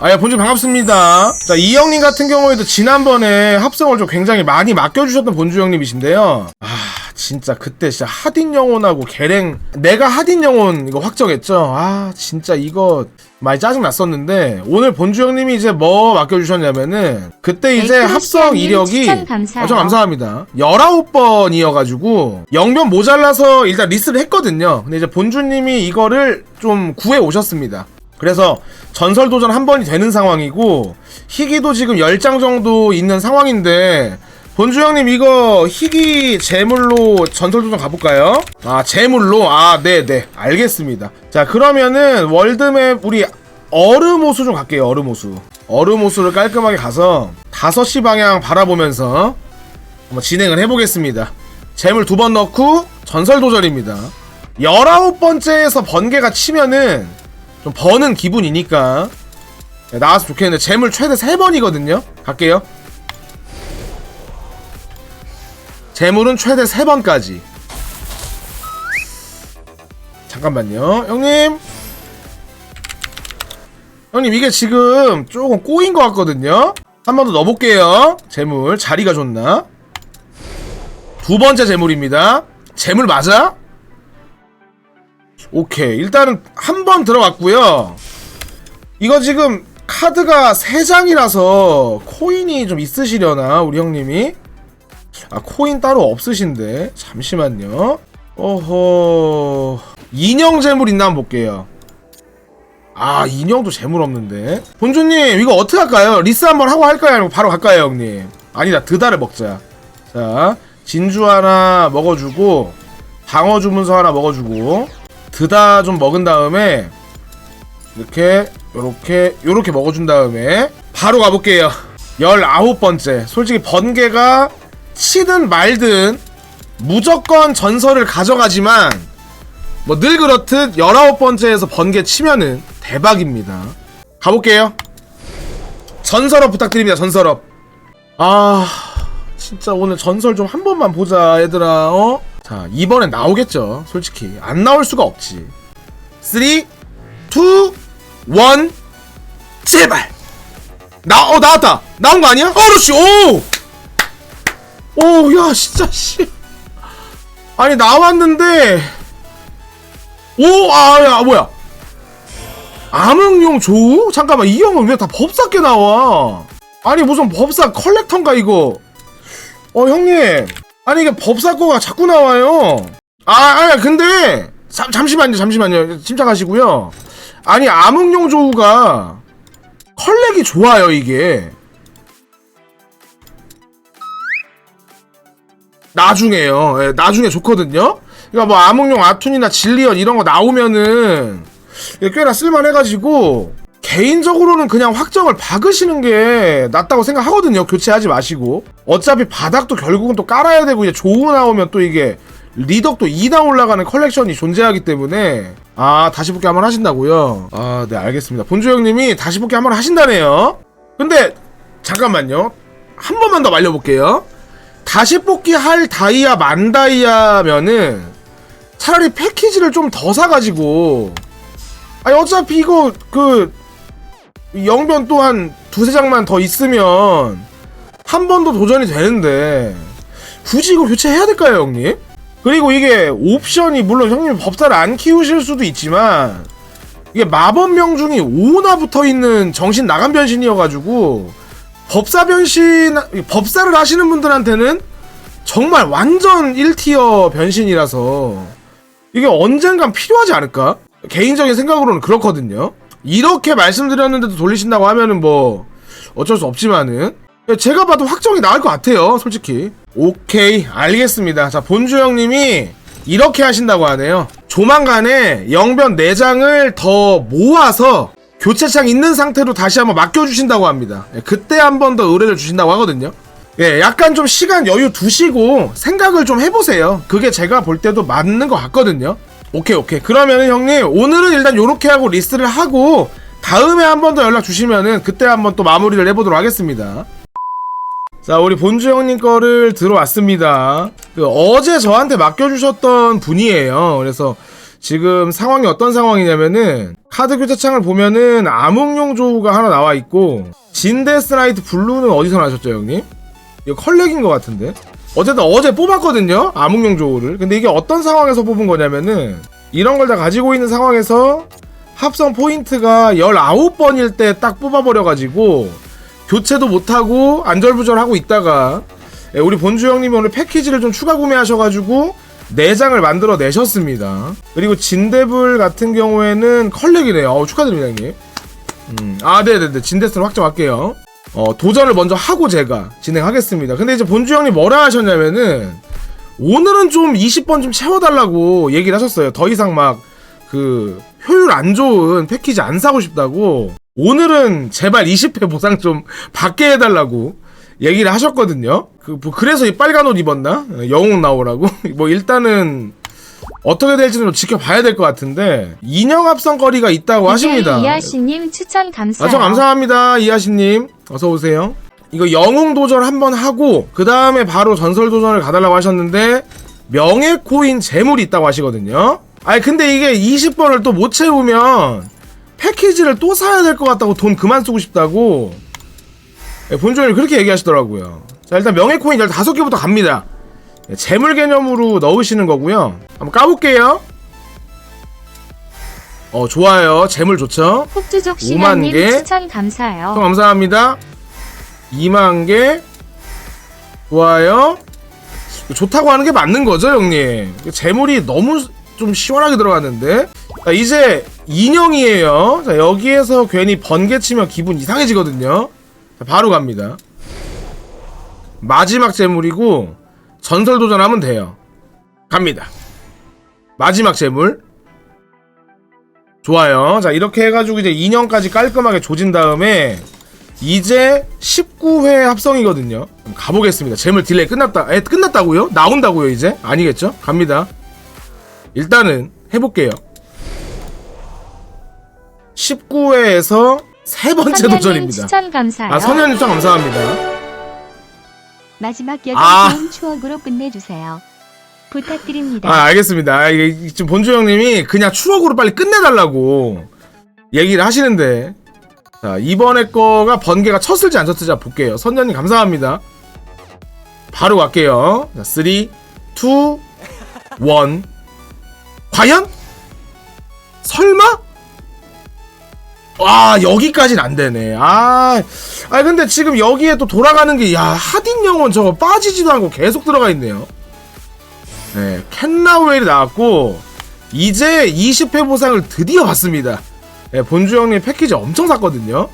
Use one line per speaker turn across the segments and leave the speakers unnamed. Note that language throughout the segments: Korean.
아, 예, 본주 반갑습니다. 자, 이 형님 같은 경우에도 지난번에 합성을 좀 굉장히 많이 맡겨주셨던 본주 형님이신데요. 아, 진짜 그때 진짜 하딘 영혼하고 개랭, 내가 하딘 영혼 이거 확정했죠? 아, 진짜 이거 많이 짜증 났었는데, 오늘 본주 형님이 이제 뭐 맡겨주셨냐면은, 그때 이제 합성 이력이. 엄청 감사합니다. 19번이어가지고, 영변 모자라서 일단 리스트를 했거든요. 근데 이제 본주님이 이거를 좀 구해 오셨습니다. 그래서 전설 도전 한 번이 되는 상황이고 희귀도 지금 10장 정도 있는 상황인데 본주 형님 이거 희귀 제물로 전설 도전 가볼까요? 아 제물로? 아 네네. 알겠습니다. 자 그러면은 월드맵 우리 얼음호수 좀 갈게요 얼음호수. 얼음호수를 깔끔하게 가서 5시 방향 바라보면서 한번 진행을 해보겠습니다. 재물 두 번 넣고 전설 도전입니다. 19번째에서 번개가 치면은 좀 버는 기분이니까. 네, 나와서 좋겠는데 재물 최대 3번이거든요. 갈게요 재물은 최대 3번까지. 잠깐만요. 형님. 형님 이게 지금 조금 꼬인 것 같거든요. 한 번 더 넣어볼게요. 재물. 자리가 좋나? 두 번째 재물입니다. 재물 맞아? 오케이. 일단은 한 번 들어갔고요. 이거 지금 카드가 3장이라서 코인이 좀 있으시려나 우리 형님이 아 코인 따로 없으신데. 잠시만요. 어허. 인형 재물 있나 한번 볼게요. 아 인형도 재물 없는데. 본주님 이거 어떻게 할까요? 리스 한번 하고 할까요? 아니면 바로 갈까요 형님? 아니다 드다를 먹자. 자 진주 하나 먹어주고 방어 주문서 하나 먹어주고 드다 좀 먹은 다음에 이렇게 요렇게 요렇게 먹어준 다음에 바로 가볼게요. 19번째. 솔직히 번개가 치든 말든 무조건 전설을 가져가지만 뭐 늘 그렇듯 19번째에서 번개 치면은 대박입니다. 가볼게요. 전설업 부탁드립니다 전설업. 아 진짜 오늘 전설 좀 한 번만 보자 얘들아 어? 자 이번엔 나오겠죠 솔직히. 안 나올 수가 없지. 3 2 1 제발. 나 어 나왔다. 나온 거 아니야? 어르씨 오 오 야 진짜 씨. 아니 나왔는데. 오 아 야 뭐야. 암흑용 조우? 잠깐만 이 형은 왜 다 법사께 나와? 아니 무슨 법사 컬렉터인가 이거? 어 형님. 아니 이게 법사 거가 자꾸 나와요. 아 아니 근데 잠, 잠시만요 잠시만요. 침착하시고요. 아니 암흑용 조우가 컬렉이 좋아요 이게 나중에요 예, 나중에 좋거든요 그러니까 뭐 암흑용 아툰이나 진리언 이런 거 나오면은 이게 꽤나 쓸만해가지고 개인적으로는 그냥 확정을 박으시는 게 낫다고 생각하거든요. 교체하지 마시고. 어차피 바닥도 결국은 또 깔아야 되고 이제 조우 나오면 또 이게 리덕도 2단 올라가는 컬렉션이 존재하기 때문에 아 다시 복귀 한번 하신다고요? 아 네 알겠습니다. 본주 형님이 다시 복귀 한번 하신다네요. 근데 잠깐만요. 한 번만 더 말려볼게요. 다시 뽑기 할 다이아 만 다이아면은 차라리 패키지를 좀 더 사가지고 아니 어차피 이거 그 영변 또한 두세 장만 더 있으면 한 번 더 도전이 되는데 굳이 이거 교체해야 될까요 형님? 그리고 이게 옵션이 물론 형님 법사를 안 키우실 수도 있지만 이게 마법 명중이 5나 붙어 있는 정신 나간 변신이어가지고 법사 변신 법사를 하시는 분들한테는 정말 완전 1티어 변신이라서 이게 언젠간 필요하지 않을까? 개인적인 생각으로는 그렇거든요. 이렇게 말씀드렸는데도 돌리신다고 하면은 뭐 어쩔 수 없지만은 제가 봐도 확정이 나을 것 같아요, 솔직히. 오케이, 알겠습니다. 자, 본주 형님이 이렇게 하신다고 하네요. 조만간에 영변 4장을 더 모아서 교체창 있는 상태로 다시 한번 맡겨주신다고 합니다. 예, 그때 한 번 더 의뢰를 주신다고 하거든요. 예, 약간 좀 시간 여유 두시고 생각을 좀 해보세요. 그게 제가 볼 때도 맞는 것 같거든요. 오케이, 오케이. 그러면은 형님, 오늘은 일단 요렇게 하고 리스트를 하고, 다음에 한 번 더 연락 주시면은 그때 한 번 또 마무리를 해보도록 하겠습니다. 자, 우리 본주 형님 거를 들어왔습니다. 그 어제 저한테 맡겨주셨던 분이에요. 그래서 지금 상황이 어떤 상황이냐면은 카드 교체창을 보면은 암흑용 조우가 하나 나와 있고 진데스나이트 블루는 어디서 나셨죠, 형님? 이거 컬렉인 것 같은데. 어쨌든 어제 뽑았거든요, 암흑용 조우를. 근데 이게 어떤 상황에서 뽑은 거냐면은 이런 걸 다 가지고 있는 상황에서 합성 포인트가 19번일 때 딱 뽑아버려가지고 교체도 못하고 안절부절하고 있다가 예, 우리 본주 형님이 오늘 패키지를 좀 추가 구매하셔가지고 4장을 만들어 내셨습니다. 그리고 진데블 같은 경우에는 컬렉이네요. 어우, 축하드립니다, 형님. 음, 아, 네네네. 진데스로 확정할게요. 어, 도전을 먼저 하고 제가 진행하겠습니다. 근데 이제 본주 형님 뭐라 하셨냐면은 오늘은 좀 20번 좀 채워달라고 얘기를 하셨어요. 더 이상 막 그 효율 안 좋은 패키지 안 사고 싶다고 오늘은 제발 20회 보상 좀 받게 해달라고 얘기를 하셨거든요. 그, 뭐 그래서 이 빨간 옷 입었나? 어, 영웅 나오라고? 뭐 일단은 어떻게 될지는 좀 지켜봐야 될 것 같은데 인형 합성거리가 있다고 하십니다.
이하씨님 추천.
아, 저 감사합니다, 이하신님. 어서 오세요. 이거 영웅 도전 한번 하고 그 다음에 바로 전설 도전을 가달라고 하셨는데 명예 코인 재물이 있다고 하시거든요. 아니 근데 이게 20번을 또 못 채우면 패키지를 또 사야 될 것 같다고 돈 그만 쓰고 싶다고 예, 본주님 그렇게 얘기하시더라고요. 자 일단 명예 코인 15개부터 갑니다. 예, 재물 개념으로 넣으시는 거고요. 한번 까볼게요. 어 좋아요. 재물 좋죠.
폭주족
5만
신하님
개.
추천 감사해요.
형 감사합니다. 2만 개. 좋아요. 좋다고 하는 게 맞는 거죠, 형님? 재물이 너무 좀 시원하게 들어갔는데. 자, 이제 인형이에요. 자, 여기에서 괜히 번개 치면 기분 이상해지거든요. 자, 바로 갑니다. 마지막 재물이고 전설 도전하면 돼요. 갑니다. 마지막 재물. 좋아요. 자, 이렇게 해가지고 이제 인형까지 깔끔하게 조진 다음에 이제 19회 합성이거든요. 가보겠습니다. 재물 딜레이 끝났다. 에, 끝났다고요? 나온다고요, 이제? 아니겠죠? 갑니다. 일단은 해볼게요. 19회에서 세 번째 도전입니다.
추천 감사해요.
아, 선현 입장 감사합니다.
마지막 여정
아.
좋은 추억으로 끝내주세요. 부탁드립니다.
아, 알겠습니다. 아, 이게 지금 본주 형님이 그냥 추억으로 빨리 끝내달라고 얘기를 하시는데. 자, 이번에 거가 번개가 쳤을지 안 쳤을지 한번 볼게요. 선녀님 감사합니다. 바로 갈게요. 자, 3, 2, 1. 과연? 설마? 와, 여기까진 안 되네. 아, 아, 근데 지금 여기에 또 돌아가는 게, 야, 하딘 영혼 저거 빠지지도 않고 계속 들어가 있네요. 네, 캔나우엘이 나왔고 이제 20회 보상을 드디어 받습니다. 네, 본주 형님 패키지 엄청 샀거든요.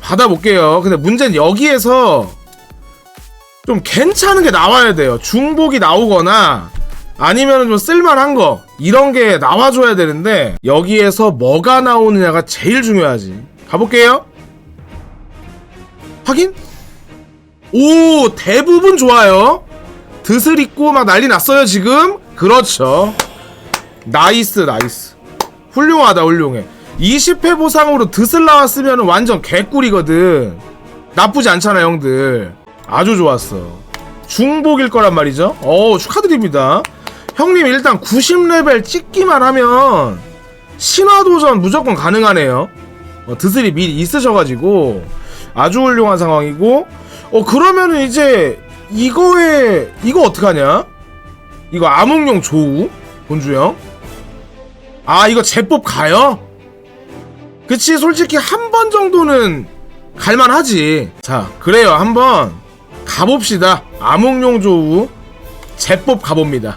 받아볼게요. 근데 문제는 여기에서 좀 괜찮은 게 나와야 돼요. 중복이 나오거나 아니면 좀 쓸만한 거 이런 게 나와줘야 되는데 여기에서 뭐가 나오느냐가 제일 중요하지. 가볼게요. 확인? 오 대부분 좋아요. 드슬 있고 막 난리 났어요 지금? 그렇죠. 나이스 나이스. 훌륭하다 훌륭해. 20회 보상으로 드슬 나왔으면 완전 개꿀이거든. 나쁘지 않잖아 형들. 아주 좋았어. 중복일 거란 말이죠. 어 축하드립니다 형님 일단 90레벨 찍기만 하면 신화도전 무조건 가능하네요. 어, 드슬이 미리 있으셔가지고 아주 훌륭한 상황이고. 어 그러면은 이제 이거에 이거 어떡하냐? 이거 암흑용 조우? 본주형? 아 이거 제법 가요? 그치 솔직히 한 번 정도는 갈만하지. 자 그래요. 한번 가봅시다. 암흑용 조우. 제법 가봅니다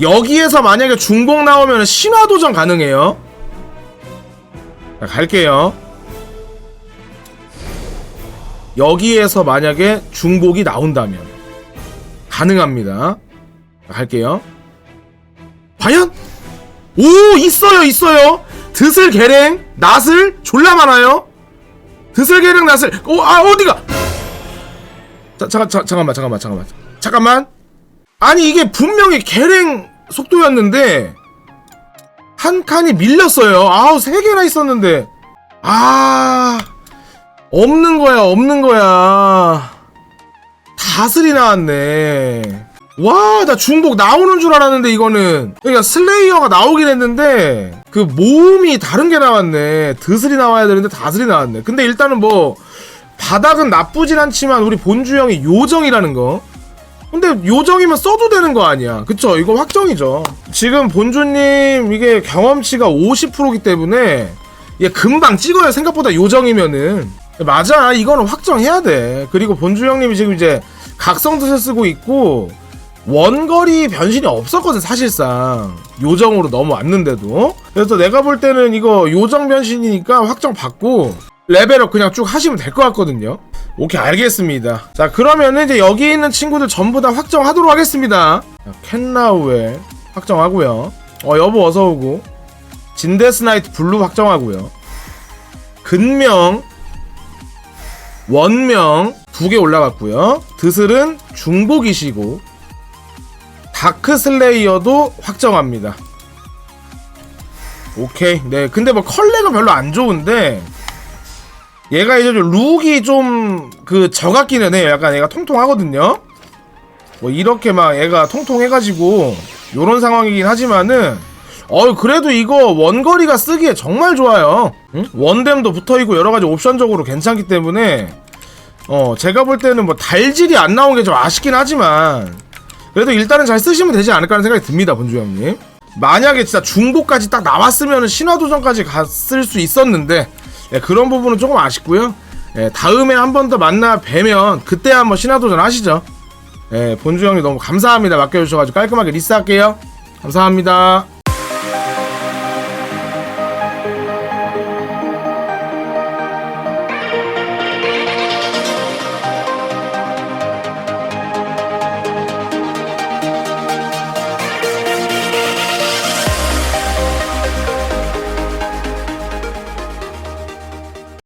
여기에서 만약에 중복 나오면 신화 도전 가능해요 자 갈게요 여기에서 만약에 중복이 나온다면 가능합니다. 할게요. 과연? 오 있어요 있어요. 드슬 계랭 낫을 졸라 많아요. 드슬 계랭 낫을 오아 어디가? 자, 잠깐 자, 잠깐만 잠깐만 잠깐만 잠깐만. 아니 이게 분명히 계랭 속도였는데 한 칸이 밀렸어요. 아우 세 개나 있었는데. 아. 없는 거야 없는 거야. 다슬이 나왔네. 와 나 중복 나오는 줄 알았는데 이거는. 그러니까 슬레이어가 나오긴 했는데 그 모음이 다른 게 나왔네. 드슬이 나와야 되는데 다슬이 나왔네. 근데 일단은 뭐 바닥은 나쁘진 않지만 우리 본주 형이 요정이라는 거 근데 요정이면 써도 되는 거 아니야. 그쵸? 이거 확정이죠. 지금 본주님 이게 경험치가 50%기 때문에 얘 금방 찍어요 생각보다 요정이면은. 맞아. 이거는 확정해야 돼. 그리고 본주 형님이 지금 이제 각성 드세 쓰고 있고 원거리 변신이 없었거든 사실상. 요정으로 넘어왔는데도. 그래서 내가 볼 때는 이거 요정 변신이니까 확정 받고 레벨업 그냥 쭉 하시면 될 것 같거든요 오케이 알겠습니다. 자 그러면은 이제 여기 있는 친구들 전부 다 확정하도록 하겠습니다. 자, 캔나우에 확정하고요. 어 여보 어서오고. 진데스나이트 블루 확정하고요. 근명 원명 두 개 올라갔고요. 드슬은 중복이시고 다크슬레이어도 확정합니다. 오케이. 네 근데 뭐 컬렉은 별로 안 좋은데 얘가 이제 좀 룩이 좀 그 저 같기는 해요. 약간 얘가 통통하거든요. 뭐 이렇게 막 얘가 통통해가지고 요런 상황이긴 하지만은 어 그래도 이거 원거리가 쓰기에 정말 좋아요. 응? 원댐도 붙어있고 여러가지 옵션적으로 괜찮기 때문에 어 제가 볼 때는 뭐 달질이 안 나온 게 좀 아쉽긴 하지만 그래도 일단은 잘 쓰시면 되지 않을까 하는 생각이 듭니다 본주 형님. 만약에 진짜 중고까지 딱 나왔으면 신화도전까지 갔을 수 있었는데 예, 그런 부분은 조금 아쉽고요. 예, 다음에 한 번 더 만나 뵈면 그때 한번 신화도전 하시죠. 예, 본주 형님 너무 감사합니다. 맡겨주셔가지고 깔끔하게 리스할게요. 감사합니다